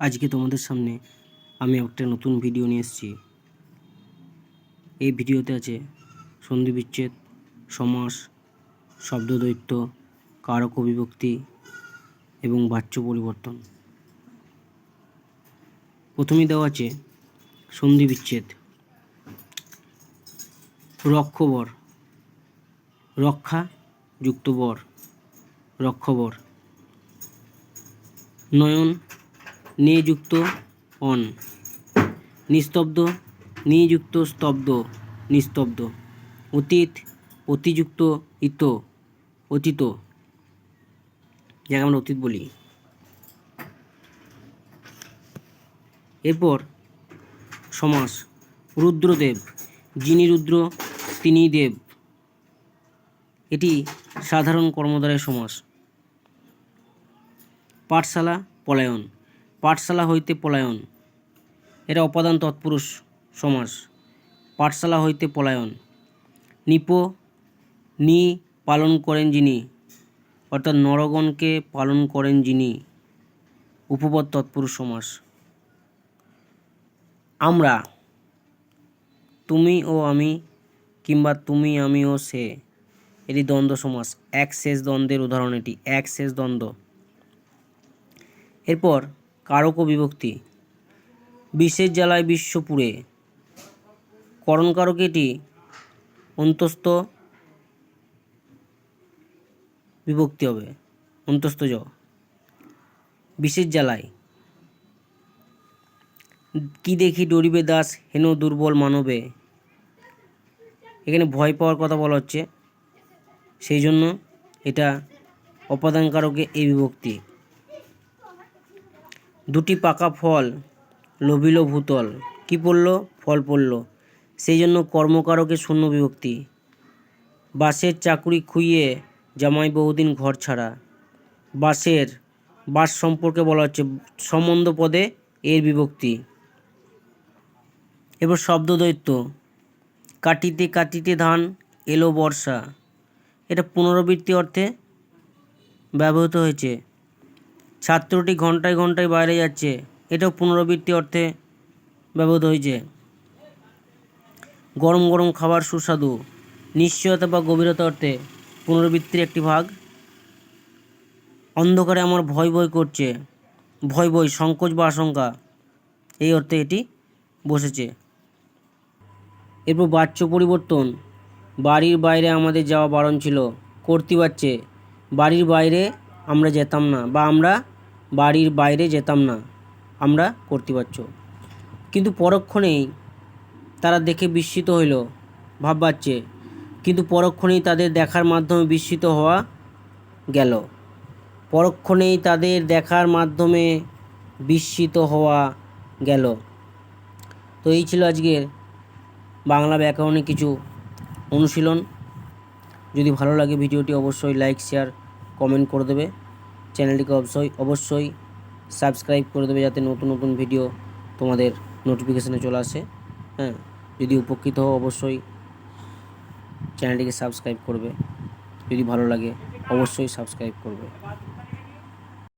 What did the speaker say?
আজকে তোমাদের সামনে আমি একটা নতুন ভিডিও নিয়ে এসেছি। এই ভিডিওতে আছে সন্ধি বিচ্ছেদ, সমাস, শব্দদ্বৈত, কারক বিভক্তি এবং বাচ্য পরিবর্তন। প্রথমেই দেওয়া আছে সন্ধি বিচ্ছেদ। রক্ষবর, রক্ষা যুক্ত বর, রক্ষবর। নয়ন নিযুক্ত অন নিস্তব্ধ, নিযুক্ত, স্তব্ধ, নিস্তব্ধ। অতীত, অতিযুক্ত, ইত, অতীত। যাকে আমরা অতীত বলি। এরপর সমাস, রুদ্রদেব। যিনি রুদ্র তিনি দেব। এটি সাধারণ কর্মধারের সমাস। পাঠশালা, পলায়ন। পাঠশালা হইতে পলায়ন। এটা অপাদান তৎপুরুষ সমাস। পাঠশালা হইতে পলায়ন। নিপ, নি পালন করেন যিনি, অর্থাৎ নরগণকে পালন করেন যিনি, উপপদ তৎপুরুষ সমাস। আমরা, তুমি ও আমি, কিংবা তুমি, আমি ও সে, এটি দ্বন্দ্ব সমাস। এক শেষ দ্বন্দ্বের উদাহরণ এটি, এক শেষ দ্বন্দ্ব। এরপর কারক বিভক্তি। বিশ্বের জ্বালায় বিশ্বপুরে। করণ কারক এটি অন্তস্থ বিভক্তি হবে, অন্তস্থ জ। বিশেষ জ্বালায় কি দেখি ডরিবে দাস, হেন দুর্বল মানবে। এখানে ভয় পাওয়ার কথা বলা হচ্ছে। সেই জন্য এটা অপাদান কারকে এই বিভক্তি। দুটি পাকা ফল লোভিল ভূতল। কি পড়ল? ফল পড়ল। সেই জন্য কর্মকারকে শূন্য বিভক্তি। বাসের চাকুরি খুইয়ে জামাই বহুদিন ঘর ছাড়া। বাসের বাস সম্পর্কে বলা হচ্ছে, সম্বন্ধ পদে এর বিভক্তি। এবার শব্দ দৈত্য। কাটিতে কাটিতে ধান, এলো বর্ষা। এটা পুনরাবৃত্তি অর্থে ব্যবহৃত হয়েছে। ছাত্রটি ঘন্টায় ঘন্টায় বাইরে যাচ্ছে। এটাও পুনরাবৃত্তি অর্থে ব্যবহৃত হয়েছে। গরম গরম খাবার সুস্বাদু, নিশ্চয়তা বা গভীরতা অর্থে পুনরাবৃত্তির একটি ভাগ। অন্ধকারে আমার ভয় ভয় করছে। ভয় ভয়, সংকোচ বা আশঙ্কা। এই অর্থে এটি বসেছে। এরপর বাচ্য পরিবর্তন। বাড়ির বাইরে আমাদের যাওয়া বারণ ছিল। করতে পারছে বাড়ির বাইরে আমরা যেতাম না বা আমরা বাড়ির বাইরে যেতাম না। আমরা কর্তৃপাচ্য কিন্তু পরক্ষণেই তারা দেখে বিস্মিত হইল ভাব পাচ্ছে কিন্তু পরক্ষণেই তাদের দেখার মাধ্যমে বিস্মিত হওয়া গেল। পরক্ষণেই তাদের দেখার মাধ্যমে বিস্মিত হওয়া গেল। তো এই ছিল আজকের বাংলা ব্যাকরণে কিছু অনুশীলন। যদি ভালো লাগে ভিডিওটি, অবশ্যই লাইক শেয়ার কমেন্ট করে দেবে। চ্যানেলটিকে অবশ্যই অবশ্যই সাবস্ক্রাইব করে দেবে যাতে নতুন নতুন ভিডিও তোমাদের নোটিফিকেশানে চলে আসে। হ্যাঁ যদি উপকৃত হও অবশ্যই চ্যানেলটিকে সাবস্ক্রাইব করবে। যদি ভালো লাগে অবশ্যই সাবস্ক্রাইব করবে।